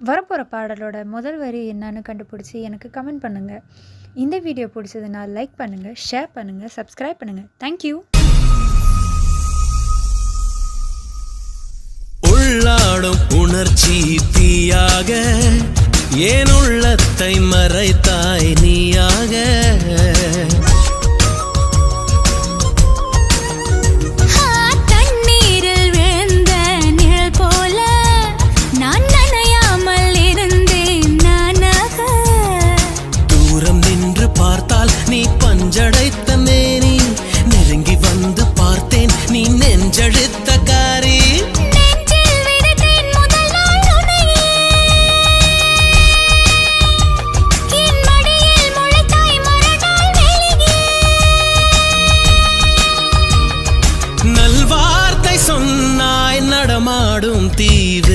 வரப்போகிற பாடலோட முதல் வரி என்னன்னு கண்டுபிடிச்சி எனக்கு கமெண்ட் பண்ணுங்கள் இந்த வீடியோ பிடிச்சதுன்னா லைக் பண்ணுங்கள் ஷேர் பண்ணுங்கள் சப்ஸ்கிரைப் பண்ணுங்கள் தேங்க்யூ உள்ளாடும் உணர்ச்சி தீயாக ஏன் உள்ளத்தை மறைத்தாய் நீயா? நின்று பார்த்தால் நீ பஞ்சடைத்த மேனி. நெருங்கி வந்து பார்த்தேன் நீ நெஞ்செழுத்த காரி. நல்வார்த்தை சொன்னாய் நடமாடும் தீவு.